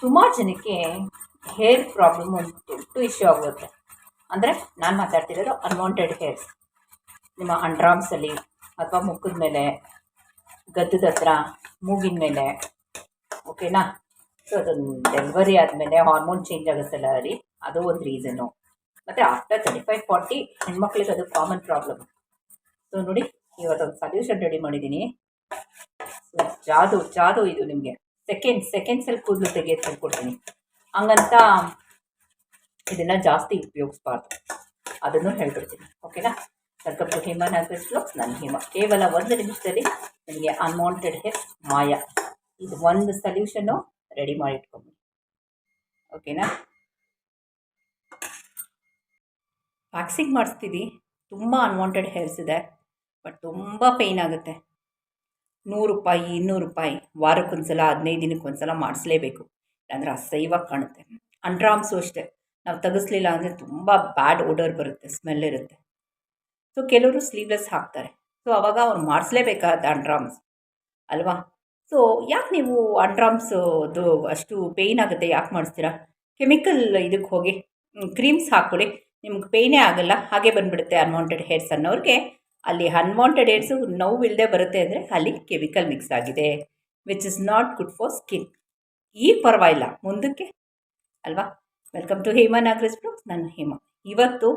ಸುಮಾರು ಜನಕ್ಕೆ hair problem ಒಂದು ದೊಡ್ಡ ಇಶ್ಯೂ ಆಗುತ್ತೆ. ಅಂದರೆ ನಾನು ಮಾತಾಡ್ತಿರೋದು ಅನ್ವಾಂಟೆಡ್ ಹೇರ್ಸ್ ನಿಮ್ಮ ಅಂಡ್ರಾಮ್ಸಲ್ಲಿ ಅಥವಾ ಮುಖದ ಮೇಲೆ, ಗದ್ದದ ಹತ್ರ, ಮೂಗಿನ ಮೇಲೆ ಓಕೆನಾ ಸೊ ಅದೊಂದು ಡೆಲಿವರಿ ಆದಮೇಲೆ ಹಾರ್ಮೋನ್ ಚೇಂಜ್ ಆಗುತ್ತಲ್ಲ ರೀ, ಅದು ಒಂದು ರೀಸನು ಮತ್ತು ಆಫ್ಟರ್ ತರ್ಟಿ ಫೈವ್ ಫಾರ್ಟಿ ಹೆಣ್ಮಕ್ಳಿಗೆ ಅದು ಕಾಮನ್ ಪ್ರಾಬ್ಲಮ್ ಸೊ ನೋಡಿ, ಇವತ್ತೊಂದು ಸೊಲ್ಯೂಷನ್ ರೆಡಿ ಮಾಡಿದ್ದೀನಿ ಜಾದು ಜಾದು ಇದು ನಿಮಗೆ. ಸೆಕೆಂಡ್ ಸೆಕೆಂಡ್ಸಲ್ಲಿ ಕೂದಲು ತೆಗೆಯೋದು ಹೇಳ್ಕೊಡ್ತೀನಿ ಹಂಗಂತ ಇದನ್ನು ಜಾಸ್ತಿ ಉಪಯೋಗಿಸ್ಬಾರ್ದು. ಅದನ್ನು ಹೇಳ್ಬಿಡ್ತೀನಿ. ಓಕೆನಾ? ವೆಲ್ಕಮ್ ಹೇಮಾ ನಾಗರಿಸ್ಲು ನಾನು ಹಿಮ. ಕೇವಲ ಒಂದು ನಿಮಿಷದಲ್ಲಿ ನಿಮಗೆ ಅನ್ವಾಂಟೆಡ್ ಹೇರ್ ಮಾಯ. ಇದು ಒಂದು ಸೊಲ್ಯೂಷನ್ನು ರೆಡಿ ಮಾಡಿ ಇಟ್ಕೊಂಬಿಡಿ ಓಕೆನಾ? ವ್ಯಾಕ್ಸಿಂಗ್ ಮಾಡಿಸ್ತೀವಿ. ತುಂಬ ಅನ್ವಾಂಟೆಡ್ ಹೇರ್ಸ್ ಇದೆ ಬಟ್ ತುಂಬ ಪೇಯ್ನ್ ಆಗುತ್ತೆ. ನೂರು ರೂಪಾಯಿ, ಇನ್ನೂರು ರೂಪಾಯಿ, ವಾರಕ್ಕೊಂದ್ಸಲ, ಹದಿನೈದು ದಿನಕ್ಕೊಂದ್ಸಲ ಮಾಡಿಸ್ಲೇಬೇಕು. ಇಲ್ಲಾಂದರೆ ಅಸಹ್ಯವಾಗಿ ಕಾಣುತ್ತೆ. ಅಂಡ್ರಾಮ್ಸು ಅಷ್ಟೇ. ನಾವು ತೆಗೆಸ್ಲಿಲ್ಲ ಅಂದರೆ ತುಂಬ ಬ್ಯಾಡ್ ಓಡರ್ ಬರುತ್ತೆ ಸ್ಮೆಲ್ ಇರುತ್ತೆ. ಸೊ ಕೆಲವರು ಸ್ಲೀವ್ಲೆಸ್ ಹಾಕ್ತಾರೆ. ಸೊ ಅವಾಗ ಅವ್ರು ಮಾಡಿಸ್ಲೇಬೇಕಾದ ಅಂಡ್ರಾಮ್ಸ್. ಅಲ್ವಾ? ಸೊ ಯಾಕೆ ನೀವು ಅದು ಅಷ್ಟು ಪೇಯ್ನ್ ಆಗುತ್ತೆ, ಯಾಕೆ ಮಾಡಿಸ್ತೀರಾ? ಕೆಮಿಕಲ್ ಇದಕ್ಕೆ ಹೋಗಿ ಕ್ರೀಮ್ಸ್ ಹಾಕ್ಕೊಳ್ಳಿ. ನಿಮ್ಗೆ ಪೇಯ್ನೇ ಆಗಲ್ಲ. ಹಾಗೆ ಬಂದುಬಿಡುತ್ತೆ ಅನ್ವಾಂಟೆಡ್ ಹೇರ್ಸ್ ಅನ್ನೋರಿಗೆ. ಅಲ್ಲಿ ಅನ್ವಾಂಟೆಡ್ ಏಡ್ಸು ನೋವು ಇಲ್ಲದೆ ಬರುತ್ತೆ ಅಂದರೆ ಅಲ್ಲಿ ಕೆಮಿಕಲ್ ಮಿಕ್ಸ್ ಆಗಿದೆ which is not good for skin ಈಗ ಪರವಾಗಿಲ್ಲ, ಮುಂದಕ್ಕೆ ಅಲ್ವಾ? Welcome to Hema Nagaraj bro ನಾನು ಹೇಮಾ. ಇವತ್ತು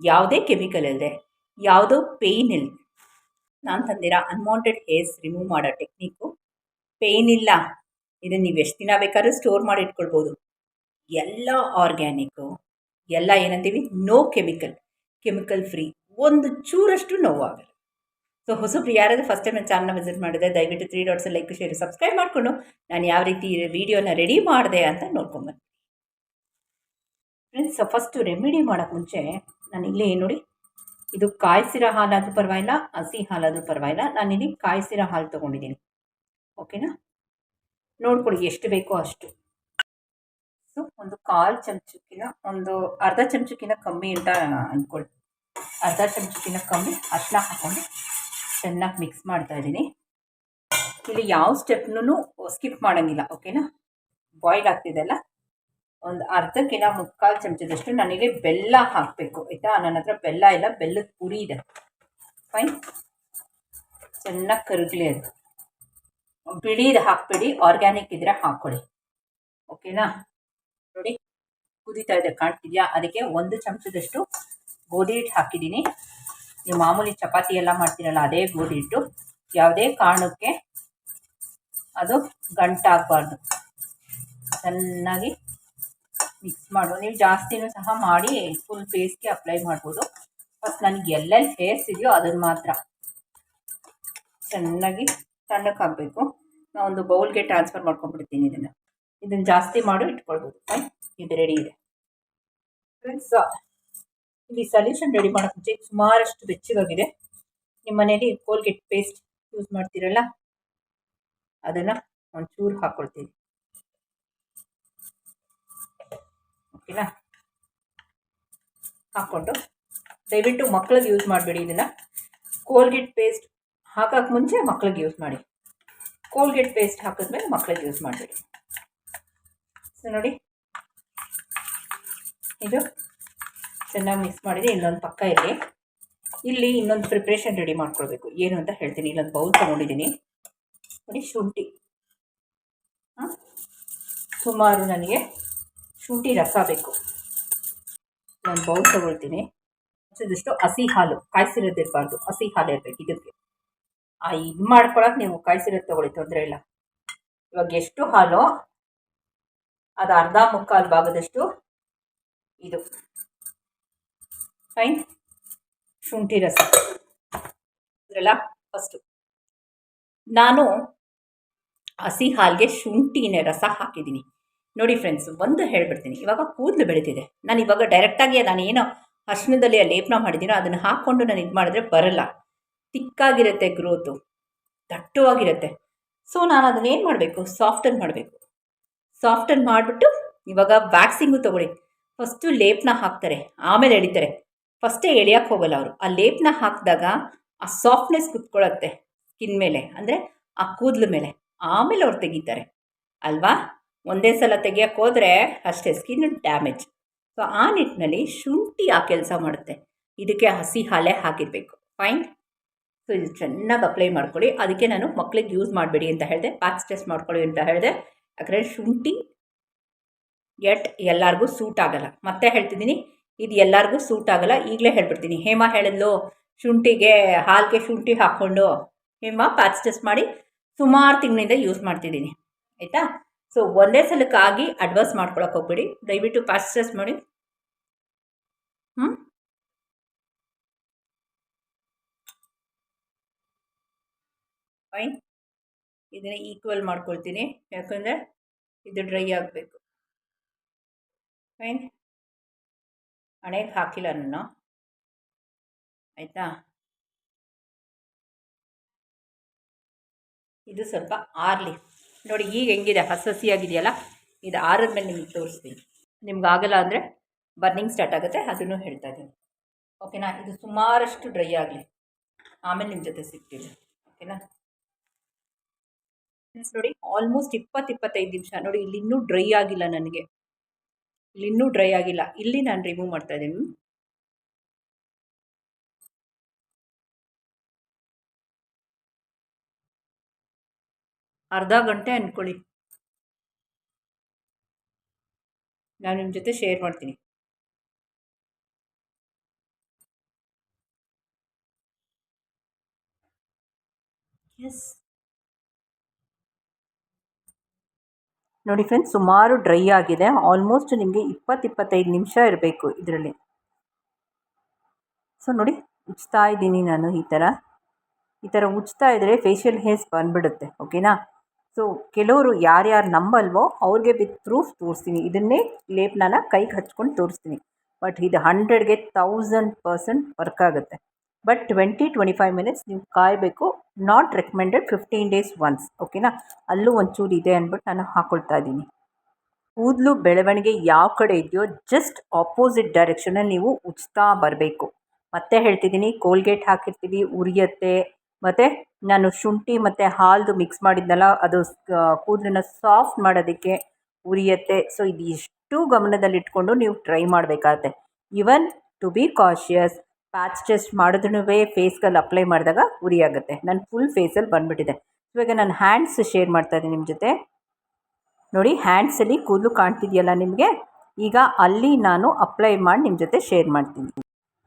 ಯಾವುದೇ ಕೆಮಿಕಲ್ ಇಲ್ಲದೆ ಯಾವುದೋ ಪೇಯ್ನ್ ಇಲ್ಲ. ನಾನು ತಂದಿರೋ ಅನ್ವಾಂಟೆಡ್ ಹೇರ್ಸ್ ರಿಮೂವ್ ಮಾಡೋ ಟೆಕ್ನಿಕ್ಕು ಪೇಯ್ನ್ ಇಲ್ಲ. ಇದನ್ನು ನೀವು ಎಷ್ಟು ದಿನ ಬೇಕಾದ್ರೂ ಸ್ಟೋರ್ ಮಾಡಿ ಇಟ್ಕೊಳ್ಬೋದು. ಎಲ್ಲ ಆರ್ಗ್ಯಾನಿಕ್ಕು ಎಲ್ಲ ಏನಂತೀವಿ? ನೋ ಕೆಮಿಕಲ್ ಕೆಮಿಕಲ್ ಫ್ರೀ ಒಂದು ಚೂರಷ್ಟು ನೋವಾಗಲ್ಲ. ಸೊ ಹೊಸಬ್ರು ಯಾರಾದರೂ ಫಸ್ಟ್ ಟೈಮ್ ನನ್ನ ಚಾನಲ್ನ ವಿಸಿಟ್ ಮಾಡಿದೆ ದಯವಿಟ್ಟು three dots like share subscribe ಮಾಡಿಕೊಂಡು ನಾನು ಯಾವ ರೀತಿ ವೀಡಿಯೋನ ರೆಡಿ ಮಾಡಿದೆ ಅಂತ ನೋಡ್ಕೊಂಬಂದು ಫ್ರೆಂಡ್ಸ್ ಫಸ್ಟು ರೆಮಿಡಿ ಮಾಡೋಕ್ಕೆ ಮುಂಚೆ ನಾನು ಇಲ್ಲಿ ನೋಡಿ. ಇದು ಕಾಯಿಸಿರೋ ಹಾಲಾದರೂ ಪರವಾಗಿಲ್ಲ, ಹಸಿ ಹಾಲಾದರೂ ಪರವಾಗಿಲ್ಲ. ನಾನಿಲ್ಲಿ ಕಾಯಿಸಿರೋ ಹಾಲು ತೊಗೊಂಡಿದ್ದೀನಿ. ಓಕೆನಾ ನೋಡ್ಕೊಳ್ಳಿ ಎಷ್ಟು ಬೇಕೋ ಅಷ್ಟು. ಸೊ ಒಂದು ಕಾಲು ಚಮಚಕ್ಕಿನ, ಒಂದು ಅರ್ಧ ಚಮಚಕ್ಕಿಂತ ಕಮ್ಮಿ ಅಂತ ಅಂದ್ಕೊಳ್ಳಿ ಅರ್ಧ ಚಮಚಕ್ಕಿಂತ ಕಮ್ಮಿ ಅರ್ಶಿನ ಹಾಕ್ಕೊಂಡು ಚೆನ್ನಾಗಿ ಮಿಕ್ಸ್ ಮಾಡ್ತಾ ಇದ್ದೀನಿ. ಇಲ್ಲಿ ಯಾವ ಸ್ಟೆಪ್ನೂ ಸ್ಕಿಪ್ ಮಾಡೋಂಗಿಲ್ಲ ಓಕೆನಾ ಬಾಯ್ಲ್ ಆಗ್ತಿದೆಲ್ಲ ಒಂದು ಅರ್ಧಕ್ಕಿಂತ ಮುಕ್ಕಾಲು ಚಮಚದಷ್ಟು ನನಗೆ ಬೆಲ್ಲ ಹಾಕಬೇಕು, ಆಯಿತಾ? ನನ್ನ ಹತ್ರ ಬೆಲ್ಲ ಇಲ್ಲ, ಬೆಲ್ಲದ ಪುಡಿ ಇದೆ. ಫೈನ್ ಚೆನ್ನಾಗಿ ಕರಗಲಿ ಅದು. ಬಿಳಿದು ಹಾಕ್ಬೇಡಿ ಆರ್ಗ್ಯಾನಿಕ್ ಇದ್ರೆ ಹಾಕ್ಕೊಳ್ಳಿ ಓಕೆನಾ ನೋಡಿ, ಕುದೀತಾ ಇದೆ, ಕಾಣ್ತಿದ್ಯಾ? ಅದಕ್ಕೆ ಒಂದು ಚಮಚದಷ್ಟು ಗೋಧಿ ಹಿಟ್ಟು ಹಾಕಿದ್ದೀನಿ. ನೀವು ಮಾಮೂಲಿ ಚಪಾತಿ ಎಲ್ಲ ಮಾಡ್ತೀರಲ್ಲ, ಅದೇ ಗೋಧಿ ಹಿಟ್ಟು. ಯಾವುದೇ ಕಾರಣಕ್ಕೆ ಅದು ಗಂಟಾಗಬಾರ್ದು. ಚೆನ್ನಾಗಿ ಮಿಕ್ಸ್ ಮಾಡು ನೀವು ಜಾಸ್ತಿನೂ ಸಹ ಮಾಡಿ ಫುಲ್ ಫೇಸ್ಗೆ ಅಪ್ಲೈ ಮಾಡ್ಬೋದು. ಫಸ್ಟ್ ನನಗೆ ಎಲ್ಲೆಲ್ಲಿ ಫೇಸ್ ಇದೆಯೋ ಅದನ್ನು ಮಾತ್ರ. ಚೆನ್ನಾಗಿ ತಣ್ಣಕ್ಕೆ ಹಾಕಬೇಕು ನಾನು ಒಂದು ಬೌಲ್ಗೆ ಟ್ರಾನ್ಸ್ಫರ್ ಮಾಡ್ಕೊಂಡ್ಬಿಡ್ತೀನಿ ಇದನ್ನು. ಇದನ್ನು ಜಾಸ್ತಿ ಮಾಡಿ, ಇಟ್ಕೊಳ್ಬೋದು. ಇದು ರೆಡಿ ಇದೆ. ಫ್ರೆಂಡ್ಸ್ ಇಲ್ಲಿ ಸಲ್ಯೂಷನ್ ರೆಡಿ ಮಾಡೋಕ್ಕೆ ಮುಂಚೆ ಸುಮಾರಷ್ಟು ಬೆಚ್ಚಗಾಗಿದೆ. ನಿಮ್ಮ ಮನೇಲಿ ಕೋಲ್ಗೆಟ್ ಪೇಸ್ಟ್ ಯೂಸ್ ಮಾಡ್ತೀರಲ್ಲ, ಅದನ್ನು ಒಂಚೂರು ಹಾಕ್ಕೊಳ್ತೀವಿ ಓಕೆನಾ ಹಾಕ್ಕೊಂಡು, ದಯವಿಟ್ಟು ಮಕ್ಳಿಗೆ ಯೂಸ್ ಮಾಡಬೇಡಿ ಇದನ್ನು. ಕೋಲ್ಗೆಟ್ ಪೇಸ್ಟ್ ಹಾಕೋಕ್ಕೆ ಮುಂಚೆ ಮಕ್ಳಿಗೆ ಯೂಸ್ ಮಾಡಿ. ಕೋಲ್ಗೆಟ್ ಪೇಸ್ಟ್ ಹಾಕಿದ್ಮೇಲೆ ಮಕ್ಳಿಗೆ ಯೂಸ್ ಮಾಡಬೇಡಿ. ಸೊ ನೋಡಿ. ಇದು ಚೆನ್ನಾಗಿ ಮಿಕ್ಸ್ ಮಾಡಿದೆ ಇನ್ನೊಂದು ಪಕ್ಕ ಇಲ್ಲಿ ಇಲ್ಲಿ ಇನ್ನೊಂದು ಪ್ರಿಪ್ರೇಷನ್ ರೆಡಿ ಮಾಡ್ಕೊಳ್ಬೇಕು. ಏನು ಅಂತ ಹೇಳ್ತೀನಿ. ಇಲ್ಲೊಂದು ಬೌಲ್ ತೊಗೊಂಡಿದ್ದೀನಿ. ನೋಡಿ, ಶುಂಠಿ. ಸುಮಾರು ನನಗೆ ಶುಂಠಿ ರಸ ಬೇಕು. ನಾನು ಬೌಲ್ ತೊಗೊಳ್ತೀನಿ. ಇದಿಷ್ಟು ಹಸಿ ಹಾಲು. ಕಾಯಿಸಿರೋದಿರಬಾರ್ದು ಹಸಿ ಹಾಲು ಇರಬೇಕು ಇದಕ್ಕೆ. ಆ, ಇದು ಮಾಡ್ಕೊಳಕ್ಕೆ ನೀವು ಕಾಯಿಸಿರೋದು ತೊಗೊಳ್ಳಿ. ತೊಂದರೆ ಇಲ್ಲ. ಇವಾಗ ಎಷ್ಟು ಹಾಲು, ಅದು ಅರ್ಧ ಮುಕ್ಕಾಲು ಭಾಗದಷ್ಟು ಇದು. ಫೈನ್ ಶುಂಠಿ ರಸ. ಇದ್ರಲ್ಲ ಫಸ್ಟು ನಾನು ಹಸಿ ಹಾಲಿಗೆ ಶುಂಠಿನೇ ರಸ ಹಾಕಿದ್ದೀನಿ. ನೋಡಿ ಫ್ರೆಂಡ್ಸ್ ಒಂದು ಹೇಳ್ಬಿಡ್ತೀನಿ. ಇವಾಗ ಕೂದಲು ಬೆಳೀತಿದೆ. ನಾನು ಇವಾಗ ಡೈರೆಕ್ಟಾಗಿ ನಾನು ಏನೋ ಅರ್ಶಿನದಲ್ಲಿ ಲೇಪನ ಮಾಡಿದ್ದೀನೋ ಅದನ್ನು ಹಾಕ್ಕೊಂಡು ನಾನು ಇದು ಮಾಡಿದ್ರೆ ಬರಲ್ಲ. ತಿಕ್ಕಾಗಿರುತ್ತೆ ಗ್ರೋತು ದಟ್ಟವಾಗಿರುತ್ತೆ. ಸೊ ನಾನು ಅದನ್ನ ಏನು ಮಾಡಬೇಕು? ಸಾಫ್ಟನ್ ಮಾಡಬೇಕು. ಸಾಫ್ಟನ್ ಮಾಡಿಬಿಟ್ಟು ಇವಾಗ ವ್ಯಾಕ್ಸಿಂಗು ತೊಗೊಳ್ಳಿ. ಫಸ್ಟು ಲೇಪನ ಹಾಕ್ತಾರೆ. ಆಮೇಲೆ ಎಳಿತಾರೆ. ಫಸ್ಟೇ ಎಳಿಯಕ್ಕೆ ಹೋಗಲ್ಲ ಅವರು. ಆ ಲೇಪನ ಹಾಕಿದಾಗ ಆ ಸಾಫ್ಟ್ನೆಸ್ ಕುತ್ಕೊಳ್ಳುತ್ತೆ ಸ್ಕಿನ್ ಮೇಲೆ, ಅಂದರೆ ಆ ಕೂದಲು ಮೇಲೆ. ಆಮೇಲೆ ಅವ್ರು ತೆಗಿತಾರೆ. ಅಲ್ವಾ? ಒಂದೇ ಸಲ ತೆಗಿಯೋಕ್ಕೆ ಹೋದರೆ ಅಷ್ಟೇ ಸ್ಕಿನ್ ಡ್ಯಾಮೇಜ್ ಸೊ ಆ ನಿಟ್ಟಿನಲ್ಲಿ ಶುಂಠಿ ಆ ಕೆಲಸ ಮಾಡುತ್ತೆ. ಇದಕ್ಕೆ ಹಸಿ ಹಾಲೆ ಹಾಕಿರಬೇಕು. ಫೈನ್ ಸೊ ಇದು ಚೆನ್ನಾಗಿ ಅಪ್ಲೈ ಮಾಡ್ಕೊಳ್ಳಿ. ಅದಕ್ಕೆ ನಾನು ಮಕ್ಳಿಗೆ ಯೂಸ್ ಮಾಡಬೇಡಿ ಅಂತ ಹೇಳಿದೆ. ಪ್ಯಾಕ್ಸ್ ಟೆಸ್ಟ್ ಮಾಡ್ಕೊಳ್ಳಿ ಅಂತ ಹೇಳಿದೆ. ಯಾಕಂದರೆ ಶುಂಠಿ ಎಟ್ ಎಲ್ಲರಿಗೂ ಸೂಟ್ ಆಗಲ್ಲ. ಮತ್ತೆ ಹೇಳ್ತಿದ್ದೀನಿ. ಇದು ಎಲ್ಲರಿಗೂ ಸೂಟ್ ಆಗಲ್ಲ. ಈಗಲೇ ಹೇಳ್ಬಿಡ್ತೀನಿ. ಹೇಮ ಹೇಳಿದ್ಲು, ಶುಂಠಿಗೆ, ಹಾಲಿಗೆ ಶುಂಠಿ ಹಾಕ್ಕೊಂಡು ಹೇಮ ಪ್ಯಾಚ್ ಟೆಸ್ಟ್ ಮಾಡಿ ಸುಮಾರು ತಿಂಗಳಿಂದ ಯೂಸ್ ಮಾಡ್ತಿದ್ದೀನಿ. ಆಯಿತಾ? ಸೊ ಒಂದೇ ಸಲಕ್ಕಾಗಿ ಅಡ್ವಾನ್ಸ್ ಮಾಡ್ಕೊಳಕ್ಕೆ ಹೋಗ್ಬೇಡಿ. ದಯವಿಟ್ಟು ಪ್ಯಾಚ್ ಟೆಸ್ಟ್ ಮಾಡಿ. ಹ್ಞೂ ಫೈನ್ ಇದನ್ನು ಈಕ್ವಲ್ ಮಾಡ್ಕೊಳ್ತೀನಿ. ಯಾಕಂದರೆ ಇದು ಡ್ರೈ ಆಗಬೇಕು. ಫೈನ್ ಹಣೆಗೆ ಹಾಕಿಲ್ಲ ನಾನು ಆಯಿತಾ? ಇದು ಸ್ವಲ್ಪ ಆರಲಿ. ನೋಡಿ, ಈಗ ಹೆಂಗಿದೆ? ಹಸಿಯಾಗಿದೆಯಲ್ಲ ಇದು ಆರದ ಮೇಲೆ ನಿಮಗೆ ತೋರಿಸ್ತೀನಿ. ನಿಮ್ಗೆ ಆಗಲ್ಲ ಅಂದರೆ ಬರ್ನಿಂಗ್ ಸ್ಟಾರ್ಟ್ ಆಗುತ್ತೆ, ಅದನ್ನು ಹೇಳ್ತಾ ಇದ್ದೀನಿ. ಓಕೆನಾ? ಇದು ಸುಮಾರಷ್ಟು ಡ್ರೈ ಆಗಲಿ. ಆಮೇಲೆ ನಿಮ್ಮ ಜೊತೆ ಸಿಗ್ತೀನಿ. ಓಕೆನಾ? ನೋಡಿ, ಆಲ್ಮೋಸ್ಟ್ ಇಪ್ಪತ್ತು ಇಪ್ಪತ್ತೈದು ನಿಮಿಷ. ನೋಡಿ, ಇಲ್ಲಿ ಇನ್ನೂ ಡ್ರೈ ಆಗಿಲ್ಲ ನನಗೆ. ಇನ್ನೂ ಡ್ರೈ ಆಗಿಲ್ಲ. ಇಲ್ಲಿ ನಾನು ರಿಮೂವ್ ಮಾಡ್ತಾ ಇದ್ದೀನಿ. ಅರ್ಧ ಗಂಟೆ ಅಂದ್ಕೊಳ್ಳಿ ನಾನು ನಿಮ್ಮ ಜೊತೆ ಶೇರ್ ಮಾಡ್ತೀನಿ. ಎಸ್ ನೋಡಿ ಫ್ರೆಂಡ್ಸ್ ಸುಮಾರು ಡ್ರೈ ಆಗಿದೆ. ಆಲ್ಮೋಸ್ಟ್ ನಿಮಗೆ ಇಪ್ಪತ್ತು ಇಪ್ಪತ್ತೈದು ನಿಮಿಷ ಇರಬೇಕು ಇದರಲ್ಲಿ. ಸೊ ನೋಡಿ ಉಜ್ತಾ ಇದ್ದೀನಿ ನಾನು ಈ ಥರ. ಈ ಥರ ಉಜ್ತಾ ಇದ್ದರೆ ಫೇಶಿಯಲ್ ಹೇರ್ಸ್ ಬಂದುಬಿಡುತ್ತೆ ಓಕೆನಾ ಸೊ ಕೆಲವರು ಯಾರ್ಯಾರು ನಂಬಲ್ವೋ ಅವ್ರಿಗೆ ವಿತ್ ಪ್ರೂಫ್ ತೋರಿಸ್ತೀನಿ. ಇದನ್ನೇ ಲೇಪ್ನ ಕೈಗೆ ಹಚ್ಕೊಂಡು ತೋರಿಸ್ತೀನಿ. ಬಟ್ ಇದು ಹಂಡ್ರೆಡ್ಗೆ ತೌಸಂಡ್ ಪರ್ಸೆಂಟ್ ವರ್ಕ್ ಆಗುತ್ತೆ. But twenty twenty five minutes ನೀವು ಕಾಯಬೇಕು. Not recommended fifteen days once ಓಕೆನಾ ಅಲ್ಲೂ ಒಂಚೂರು ಇದೆ ಅಂದ್ಬಿಟ್ಟು ನಾನು ಹಾಕ್ಕೊಳ್ತಾ ಇದ್ದೀನಿ. ಕೂದಲು ಬೆಳವಣಿಗೆ ಯಾವ ಕಡೆ ಇದೆಯೋ ಜಸ್ಟ್ ಆಪೋಸಿಟ್ ಡೈರೆಕ್ಷನಲ್ಲಿ ನೀವು ಉಜ್ತಾ ಬರಬೇಕು. ಮತ್ತೆ ಹೇಳ್ತಿದ್ದೀನಿ ಕೋಲ್ಗೇಟ್ ಹಾಕಿರ್ತೀವಿ, ಉರಿಯತ್ತೆ. ಮತ್ತು ನಾನು ಶುಂಠಿ ಮತ್ತು ಹಾಲ್ದು ಮಿಕ್ಸ್ ಮಾಡಿದ್ನಲ್ಲ, ಅದು ಕೂದಲನ್ನ ಸಾಫ್ಟ್ ಮಾಡೋದಕ್ಕೆ ಉರಿಯತ್ತೆ. ಸೊ ಇದು ಇಷ್ಟು ಗಮನದಲ್ಲಿಟ್ಕೊಂಡು ನೀವು ಟ್ರೈ ಮಾಡಬೇಕಾಗತ್ತೆ. Even to be cautious patch test ಮಾಡಿದ್ರೂ ಫೇಸ್ಗಲ್ಲಿ ಅಪ್ಲೈ ಮಾಡಿದಾಗ ಉರಿಯಾಗುತ್ತೆ ನನ್ನ ಫುಲ್ ಫೇಸಲ್ಲಿ ಬಂದುಬಿಟ್ಟಿದೆ. ಇವಾಗ ನಾನು ಹ್ಯಾಂಡ್ಸ್ ಶೇರ್ ಮಾಡ್ತಾ ಇದ್ದೀನಿ ನಿಮ್ಮ ಜೊತೆ. ನೋಡಿ ಹ್ಯಾಂಡ್ಸಲ್ಲಿ ಕೂದಲು ಕಾಣ್ತಿದೆಯಲ್ಲ ನಿಮಗೆ? ಈಗ ಅಲ್ಲಿ ನಾನು ಅಪ್ಲೈ ಮಾಡಿ ನಿಮ್ಮ ಜೊತೆ ಶೇರ್ ಮಾಡ್ತೀನಿ.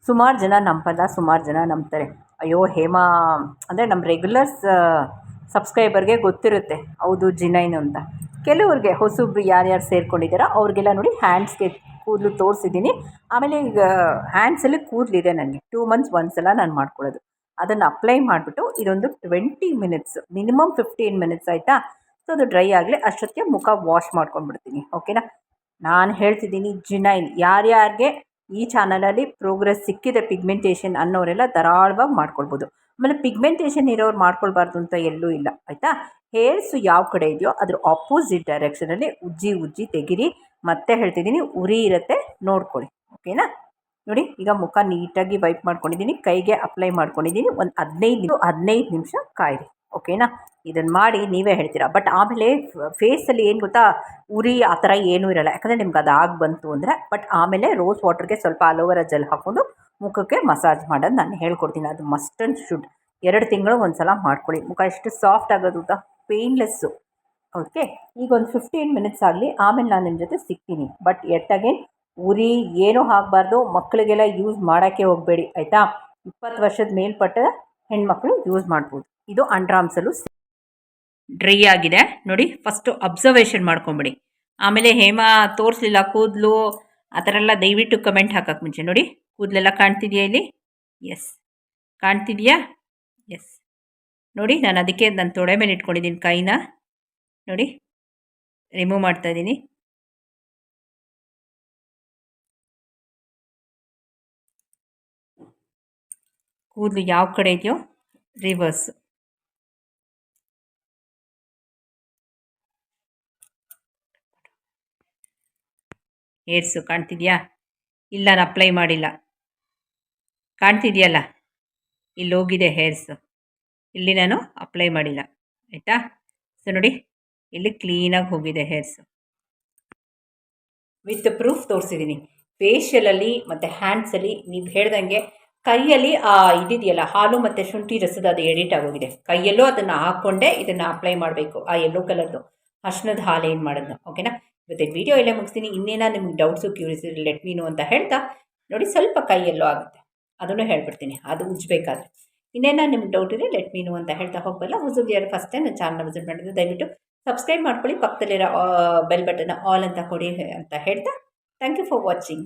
ಸುಮಾರು ಜನ ನಂಬಲ್ಲ, ಸುಮಾರು ಜನ ನಂಬ್ತಾರೆ. ಅಯ್ಯೋ, ಹೇಮಾ, ಅಂದರೆ ನಮ್ಮ ರೆಗ್ಯುಲರ್ಸ್ ಸಬ್ಸ್ಕ್ರೈಬರ್ಗೆ ಗೊತ್ತಿರುತ್ತೆ. ಹೌದು ಜಿನೈನು ಅಂತ. ಕೆಲವ್ರಿಗೆ, ಹೊಸಬ್ರು ಯಾರ್ಯಾರು ಸೇರ್ಕೊಂಡಿದ್ದಾರೋ ಅವ್ರಿಗೆಲ್ಲ ನೋಡಿ ಹ್ಯಾಂಡ್ಸ್ಗೆ ಕೂದಲು ತೋರಿಸಿದ್ದೀನಿ. ಆಮೇಲೆ ಈಗ ಹ್ಯಾಂಡ್ಸಲ್ಲಿ ಕೂದಲಿದೆ ನನಗೆ. ಟೂ ಮಂತ್ಸ್ ಒಂದ್ಸಲ ನಾನು ಮಾಡ್ಕೊಳ್ಳೋದು. ಅದನ್ನು ಅಪ್ಲೈ ಮಾಡಿಬಿಟ್ಟು ಇದೊಂದು twenty minutes minimum fifteen minutes ಆಯಿತಾ? ಸೊ ಅದು ಡ್ರೈ ಆಗಲಿ ಅಷ್ಟೊತ್ತಿಗೆ ಮುಖ ವಾಶ್ ಮಾಡ್ಕೊಂಡ್ಬಿಡ್ತೀನಿ. ಓಕೆನಾ ನಾನು ಹೇಳ್ತಿದ್ದೀನಿ ಜಿನೈನ್ ಯಾರ್ಯಾರಿಗೆ ಈ ಚಾನಲಲ್ಲಿ ಪ್ರೋಗ್ರೆಸ್ ಸಿಕ್ಕಿದೆ ಪಿಗ್ಮೆಂಟೇಷನ್ ಅನ್ನೋರೆಲ್ಲ ಧಾರಾಳವಾಗಿ ಮಾಡ್ಕೊಳ್ಬೋದು. ಆಮೇಲೆ ಪಿಗ್ಮೆಂಟೇಷನ್ ಇರೋರು ಮಾಡ್ಕೊಳ್ಬಾರ್ದು ಅಂತ ಎಲ್ಲೂ ಇಲ್ಲ, ಆಯಿತಾ? ಹೇರ್ಸು ಯಾವ ಕಡೆ ಇದೆಯೋ ಅದ್ರ ಆಪೋಸಿಟ್ ಡೈರೆಕ್ಷನಲ್ಲಿ ಉಜ್ಜಿ ಉಜ್ಜಿ ತೆಗಿರಿ. ಮತ್ತೆ ಹೇಳ್ತಿದ್ದೀನಿ, ಉರಿ ಇರುತ್ತೆ, ನೋಡ್ಕೊಳ್ಳಿ. ಓಕೆನಾ? ನೋಡಿ, ಈಗ ಮುಖ ನೀಟಾಗಿ ವೈಪ್ ಮಾಡ್ಕೊಂಡಿದ್ದೀನಿ, ಕೈಗೆ ಅಪ್ಲೈ ಮಾಡ್ಕೊಂಡಿದ್ದೀನಿ, ಒಂದು ಹದಿನೈದು ಹದಿನೈದು ನಿಮಿಷ ಕಾಯಿರಿ. ಓಕೆನಾ? ಇದನ್ನು ಮಾಡಿ ನೀವೇ ಹೇಳ್ತೀರಾ. ಬಟ್ ಆಮೇಲೆ ಫೇಸಲ್ಲಿ ಏನು ಗೊತ್ತಾ? ಉರಿ ಆ ಥರ ಏನೂ ಇರೋಲ್ಲ. ಯಾಕಂದರೆ ನಿಮ್ಗೆ ಅದು ಆಗಿ ಬಂತು ಅಂದರೆ, ಬಟ್ ಆಮೇಲೆ ರೋಸ್ ವಾಟರ್ಗೆ ಸ್ವಲ್ಪ ಅಲೋವೆರಾ ಜೆಲ್ ಹಾಕ್ಕೊಂಡು ಮುಖಕ್ಕೆ ಮಸಾಜ್ ಮಾಡೋದು ನಾನು ಹೇಳ್ಕೊಡ್ತೀನಿ. ಅದು ಮಸ್ಟ್ ಆ್ಯಂಡ್ ಶುಡ್. ಎರಡು ತಿಂಗಳು ಒಂದು ಸಲ ಮಾಡ್ಕೊಳ್ಳಿ. ಮುಖ ಎಷ್ಟು ಸಾಫ್ಟ್ ಆಗೋದು ಅಂತ ಪೇಯ್ನ್ಲೆಸ್ಸು ಓಕೆ ಈಗ ಒಂದು ಫಿಫ್ಟೀನ್ ಮಿನಿಟ್ಸ್ ಆಗಲಿ, ಆಮೇಲೆ ನಾನು ನಿಮ್ಮ ಜೊತೆ ಸಿಗ್ತೀನಿ. ಬಟ್ ಎಟ್ ಅಗೇನ್ ಉರಿ ಏನೂ ಆಗಬಾರ್ದು ಮಕ್ಕಳಿಗೆಲ್ಲ ಯೂಸ್ ಮಾಡೋಕ್ಕೆ ಹೋಗಬೇಡಿ, ಆಯಿತಾ? ಇಪ್ಪತ್ತು ವರ್ಷದ ಮೇಲ್ಪಟ್ಟ ಹೆಣ್ಮಕ್ಳು ಯೂಸ್ ಮಾಡ್ಬೋದು. ಇದು ಅಂಡ್ರಾಮ್ಸಲ್ಲೂ ಡ್ರೈ ಆಗಿದೆ. ನೋಡಿ ಫಸ್ಟು ಅಬ್ಸರ್ವೇಷನ್ ಮಾಡ್ಕೊಂಬಿಡಿ. ಆಮೇಲೆ ಹೇಮ ತೋರಿಸಲಿಲ್ಲ, ಕೂದಲು, ಆ ಥರ ಎಲ್ಲ ದಯವಿಟ್ಟು ಕಮೆಂಟ್ ಹಾಕಕ್ಕೆ ಮುಂಚೆ. ನೋಡಿ, ಕೂದಲೆಲ್ಲ ಕಾಣ್ತಿದೆಯಾ ಇಲ್ಲಿ? ಎಸ್ ಕಾಣ್ತಿದೆಯಾ? ಎಸ್ ನೋಡಿ, ನಾನು ಅದಕ್ಕೆ ನನ್ನ ತೊಡೆ ಮೇಲೆ ಇಟ್ಕೊಂಡಿದ್ದೀನಿ ಕೈನ. ನೋಡಿ ರಿಮೂವ್ ಮಾಡ್ತಾ ಇದ್ದೀನಿ. ಕೂದಲು ಯಾವ ಕಡೆ ಇದೆಯೋ ರಿವರ್ಸ್ ಏರ್ಸು, ಕಾಣ್ತಿದೆಯಾ? ಇಲ್ಲ ನಾನು ಅಪ್ಲೈ ಮಾಡಿಲ್ಲ. ಕಾಣ್ತಿದೆಯಲ್ಲ? ಇಲ್ಲಿ ಹೋಗಿದೆ ಹೇರ್ಸು. ಇಲ್ಲಿ ನಾನು ಅಪ್ಲೈ ಮಾಡಿಲ್ಲ. ಆಯಿತಾ? ಸೊ ನೋಡಿ ಇಲ್ಲಿ ಕ್ಲೀನಾಗಿ ಹೋಗಿದೆ ಹೇರ್ಸು ವಿತ್ ಪ್ರೂಫ್ ತೋರಿಸಿದ್ದೀನಿ ಫೇಶಿಯಲಲ್ಲಿ ಮತ್ತು ಹ್ಯಾಂಡ್ಸಲ್ಲಿ ನೀವು ಹೇಳ್ದಂಗೆ ಕೈಯಲ್ಲಿ, ಆ, ಇದಿದೆಯಲ್ಲ, ಹಾಲು ಮತ್ತು ಶುಂಠಿ ರಸದ ಅದು ಎಡಿಟ್ ಆಗೋಗಿದೆ ಕೈಯಲ್ಲೂ ಅದನ್ನು ಹಾಕ್ಕೊಂಡೇ ಇದನ್ನು ಅಪ್ಲೈ ಮಾಡಬೇಕು, ಆ ಎಲ್ಲೋ ಕಲರ್ದು ಅರ್ಶನದ ಹಾಲು ಏನು ಮಾಡೋದು ಓಕೆನಾ ಇವತ್ತೆ ವಿಡಿಯೋ ಎಲ್ಲೇ ಮುಗಿಸ್ತೀನಿ. ಇನ್ನೇನ ನಿಮ್ಗೆ ಡೌಟ್ಸು ಕ್ಯೂರಿಯಸಿಟಿ ಲೆಟ್ ಮೀನು ಅಂತ ಹೇಳ್ತಾ, ನೋಡಿ ಸ್ವಲ್ಪ ಕೈಯಲ್ಲೋ ಆಗುತ್ತೆ. ಅದನ್ನು ಹೇಳ್ಬಿಡ್ತೀನಿ. ಅದು ಉಜ್ಜಬೇಕಾದ್ರೆ ಇನ್ನೇನ ನಿಮ್ಗೆ ಡೌಟ್ ಇದೆ ಲೆಟ್ ಮೀನು ಅಂತ ಹೇಳ್ತಾ ಹೋಗಬಲ್ಲ. ಹೊಸದು ಯಾರು ಫಸ್ಟ್ ಟೈಮ್ ಚಾನಲ್ ವಿಸಿಟ್ ಮಾಡಿದ್ರೆ ದಯವಿಟ್ಟು ಸಬ್ಸ್ಕ್ರೈಬ್ ಮಾಡ್ಕೊಳ್ಳಿ ಪಕ್ಕದಲ್ಲಿರೋ ಬೆಲ್ ಬಟನ್ ಆಲ್ ಅಂತ ಕೊಡಿ ಅಂತ ಹೇಳ್ತಾ ಥ್ಯಾಂಕ್ ಯು ಫಾರ್ ವಾಚಿಂಗ್